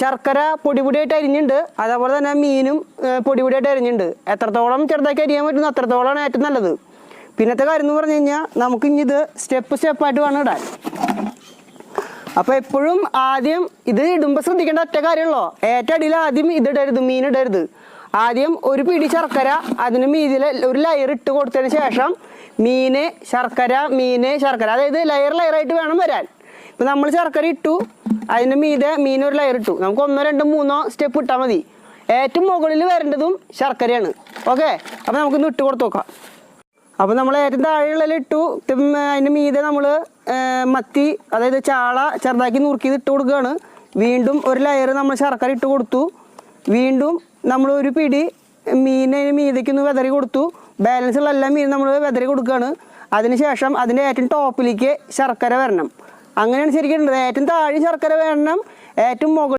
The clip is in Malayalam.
ശർക്കര പൊടിപൊടിയായിട്ട് അരിഞ്ഞിട്ടുണ്ട് അതേപോലെ തന്നെ മീനും പൊടിപൊടിയായിട്ട് പൊടി പൊടിയായിട്ട് അരിഞ്ഞിട്ടുണ്ട് എത്രത്തോളം ചെറുതാക്കി അരിയാൻ പറ്റുന്നു അത്രത്തോളമാണ് ഏറ്റവും നല്ലത്. പിന്നത്തെ കാര്യം എന്ന് പറഞ്ഞു കഴിഞ്ഞാൽ നമുക്ക് ഇനി ഇത് സ്റ്റെപ്പ് സ്റ്റെപ്പായിട്ട് വേണം ഇടാൻ. അപ്പോൾ എപ്പോഴും ആദ്യം ഇത് ഇടുമ്പോൾ ശ്രദ്ധിക്കേണ്ട ഒറ്റ കാര്യമുള്ളൂ ഏറ്റവും അടിയിൽ ആദ്യം ഇത് ഇടരുത് മീൻ ഇടരുത്. ആദ്യം ഒരു പിടി ശർക്കര അതിന് മീതിൽ ഒരു ലെയർ ഇട്ട് കൊടുത്തതിന് ശേഷം മീന് ശർക്കര മീന് ശർക്കര. അതായത് ലെയർ ലെയറായിട്ട് വേണം വരാൻ. ഇപ്പം നമ്മൾ ശർക്കര ഇട്ടു അതിന് മീതെ മീനൊരു ലെയർ ഇട്ടു. നമുക്ക് ഒന്നോ രണ്ടോ മൂന്നോ സ്റ്റെപ്പ് ഇട്ടാൽ മതി. ഏറ്റവും മുകളിൽ വരേണ്ടതും ശർക്കരയാണ്. ഓക്കെ അപ്പോൾ നമുക്കൊന്ന് ഇട്ട് കൊടുത്തു നോക്കാം അപ്പോൾ നമ്മൾ ഏറ്റവും താഴെയുള്ളതിൽ ഇട്ടു. അതിന് മീതെ നമ്മൾ മത്തി അതായത് ചാള ചെറുതാക്കി നുറുക്കിയത് ഇട്ട് കൊടുക്കുകയാണ്. വീണ്ടും ഒരു ലെയർ നമ്മൾ ശർക്കര ഇട്ട് കൊടുത്തു. വീണ്ടും നമ്മൾ ഒരു പിടി മീൻ അതിന് മീതയ്ക്ക് ഒന്ന് വെതറി കൊടുത്തു. ബാലൻസ് ഉള്ള എല്ലാ മീനും നമ്മൾ വെതറി കൊടുക്കുകയാണ്. അതിനുശേഷം അതിന്റെ ഏറ്റവും ടോപ്പിലേക്ക് ശർക്കര വരണം. അങ്ങനെയാണ് ശരിക്കും. ഏറ്റവും താഴെ ശർക്കര വേണം ഏറ്റവും മുകളിൽ